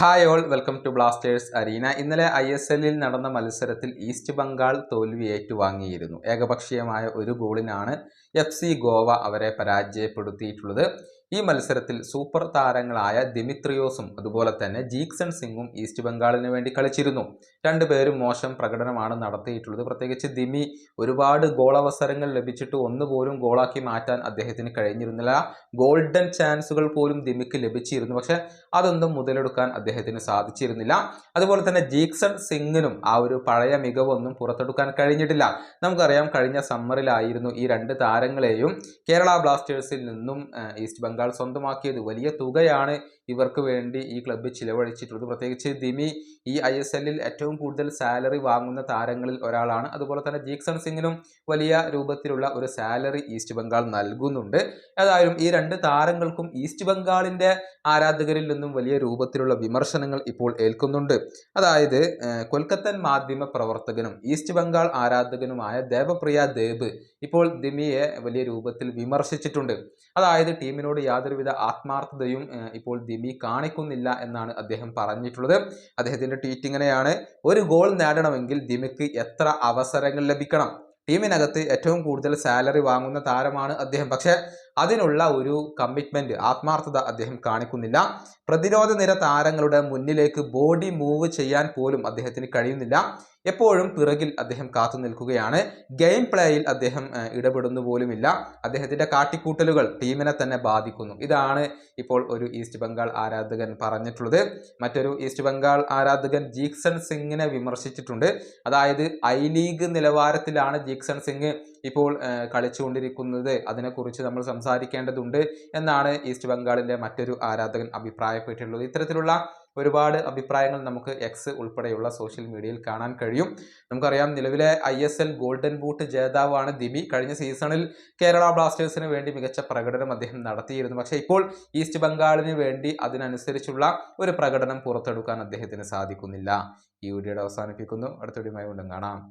Hi all welcome to Blasters arena ഇന്നലെ I S എല്ലിൽ നടന്ന മത്സരത്തിൽ ഈസ്റ്റ് ബംഗാൾ തോൽവി ഏറ്റുവാങ്ങിയിരുന്നു. ഏകപക്ഷീയമായ ഒരു ഗോളിനാണ് എഫ് സി ഗോവ അവരെ പരാജയപ്പെടുത്തിയിട്ടുള്ളത്. ഈ മത്സരത്തിൽ സൂപ്പർ താരങ്ങളായ ദിമിത്രിയോസും അതുപോലെ തന്നെ ജീക്സൺ സിംഗും ഈസ്റ്റ് ബംഗാളിന് വേണ്ടി കളിച്ചിരുന്നു. രണ്ടുപേരും മോശം പ്രകടനമാണ് നടത്തിയിട്ടുള്ളത്. പ്രത്യേകിച്ച് ദിമി ഒരുപാട് ഗോളവസരങ്ങൾ ലഭിച്ചിട്ട് ഒന്നുപോലും ഗോളാക്കി മാറ്റാൻ അദ്ദേഹത്തിന് കഴിഞ്ഞിരുന്നില്ല. ഗോൾഡൻ ചാൻസുകൾ പോലും ദിമിക്ക് ലഭിച്ചിരുന്നു. പക്ഷെ അതൊന്നും മുതലെടുക്കാൻ അദ്ദേഹത്തിന് സാധിച്ചിരുന്നില്ല. അതുപോലെ തന്നെ ജീക്സൺ സിംഗിനും ആ ഒരു പഴയ മികവൊന്നും പുറത്തെടുക്കാൻ കഴിഞ്ഞിട്ടില്ല. നമുക്കറിയാം കഴിഞ്ഞ സമ്മറിലായിരുന്നു ഈ രണ്ട് താരങ്ങളെയും കേരള ബ്ലാസ്റ്റേഴ്സിൽ നിന്നും ഈസ്റ്റ് ബംഗാൾ സ്വന്തമാക്കിയത് വലിയ തുകയാണ് ഇവർക്ക് വേണ്ടി ഈ ക്ലബ്ബ് ചിലവഴിച്ചിട്ടുള്ളത്. പ്രത്യേകിച്ച് ദിമി ഈ ഐ എസ് എല്ലിൽ ഏറ്റവും കൂടുതൽ സാലറി വാങ്ങുന്ന താരങ്ങളിൽ ഒരാളാണ്. അതുപോലെ തന്നെ ജീക്സൺ സിംഗിനും വലിയ രൂപത്തിലുള്ള ഒരു സാലറി ഈസ്റ്റ് ബംഗാൾ നൽകുന്നുണ്ട്. ഏതായാലും ഈ രണ്ട് താരങ്ങൾക്കും ഈസ്റ്റ് ബംഗാളിന്റെ ആരാധകരിൽ നിന്നും വലിയ രൂപത്തിലുള്ള വിമർശനങ്ങൾ ഇപ്പോൾ ഏൽക്കുന്നുണ്ട്. അതായത് കൊൽക്കത്തൻ മാധ്യമ പ്രവർത്തകനും ഈസ്റ്റ് ബംഗാൾ ആരാധകനുമായ ദേവപ്രിയ ദേബ് ഇപ്പോൾ ദിമിയെ വലിയ രൂപത്തിൽ വിമർശിച്ചിട്ടുണ്ട്. അതായത് ടീമിനോട് യാതൊരുവിധ ആത്മാർത്ഥതയും ഇപ്പോൾ ദിമി കാണിക്കുന്നില്ല എന്നാണ് അദ്ദേഹം പറഞ്ഞിട്ടുള്ളത്. അദ്ദേഹത്തിന്റെ ട്വീറ്റ് ഇങ്ങനെയാണ് ഒരു ഗോൾ നേടണമെങ്കിൽ ദിമിക്ക് എത്ര അവസരങ്ങൾ ലഭിക്കണം? ടീമിനകത്ത് ഏറ്റവും കൂടുതൽ സാലറി വാങ്ങുന്ന താരമാണ് അദ്ദേഹം. പക്ഷേ അതിനുള്ള ഒരു കമ്മിറ്റ്മെന്റ് ആത്മാർത്ഥത അദ്ദേഹം കാണിക്കുന്നില്ല. പ്രതിരോധ നിര താരങ്ങളുടെ മുന്നിലേക്ക് ബോഡി മൂവ് ചെയ്യാൻ പോലും അദ്ദേഹത്തിന് കഴിയുന്നില്ല. എപ്പോഴും പിറകിൽ അദ്ദേഹം കാത്തു നിൽക്കുകയാണ്. ഗെയിം പ്ലേയിൽ അദ്ദേഹം ഇടപെടുന്നു പോലുമില്ല. അദ്ദേഹത്തിന്റെ കാട്ടിക്കൂട്ടലുകൾ ടീമിനെ തന്നെ ബാധിക്കുന്നു. ഇതാണ് ഇപ്പോൾ ഒരു ഈസ്റ്റ് ബംഗാൾ ആരാധകൻ പറഞ്ഞിട്ടുള്ളത്. മറ്റൊരു ഈസ്റ്റ് ബംഗാൾ ആരാധകൻ ജീക്സൺ സിംഗിനെ വിമർശിച്ചിട്ടുണ്ട്. അതായത് ഐ ലീഗ് നിലവാരത്തിലാണ് ജീക്സൺ സിംഗ് ഇപ്പോൾ കളിച്ചുകൊണ്ടിരിക്കുന്നത്. അതിനെക്കുറിച്ച് നമ്മൾ സംസാരിക്കേണ്ടതുണ്ട് എന്നാണ് ഈസ്റ്റ് ബംഗാളിന്റെ മറ്റൊരു ആരാധകൻ അഭിപ്രായപ്പെട്ടിട്ടുള്ളത്. ഇത്തരത്തിലുള്ള ഒരുപാട് അഭിപ്രായങ്ങൾ നമുക്ക് എക്സ് ഉൾപ്പെടെയുള്ള സോഷ്യൽ മീഡിയയിൽ കാണാൻ കഴിയും. നമുക്കറിയാം നിലവിലെ I S L golden boot ജേതാവാണ് ദിബി. കഴിഞ്ഞ സീസണിൽ കേരള ബ്ലാസ്റ്റേഴ്സിന് വേണ്ടി മികച്ച പ്രകടനം അദ്ദേഹം നടത്തിയിരുന്നു. പക്ഷേ ഇപ്പോൾ ഈസ്റ്റ് ബംഗാളിന് വേണ്ടി അതിനനുസരിച്ചുള്ള ഒരു പ്രകടനം പുറത്തെടുക്കാൻ അദ്ദേഹത്തിന് സാധിക്കുന്നില്ല. ഈ വീഡിയോയുടെ അവസാനിപ്പിക്കുന്നു. അടുത്ത വീഡിയോയുമായി വീണ്ടും കാണാം.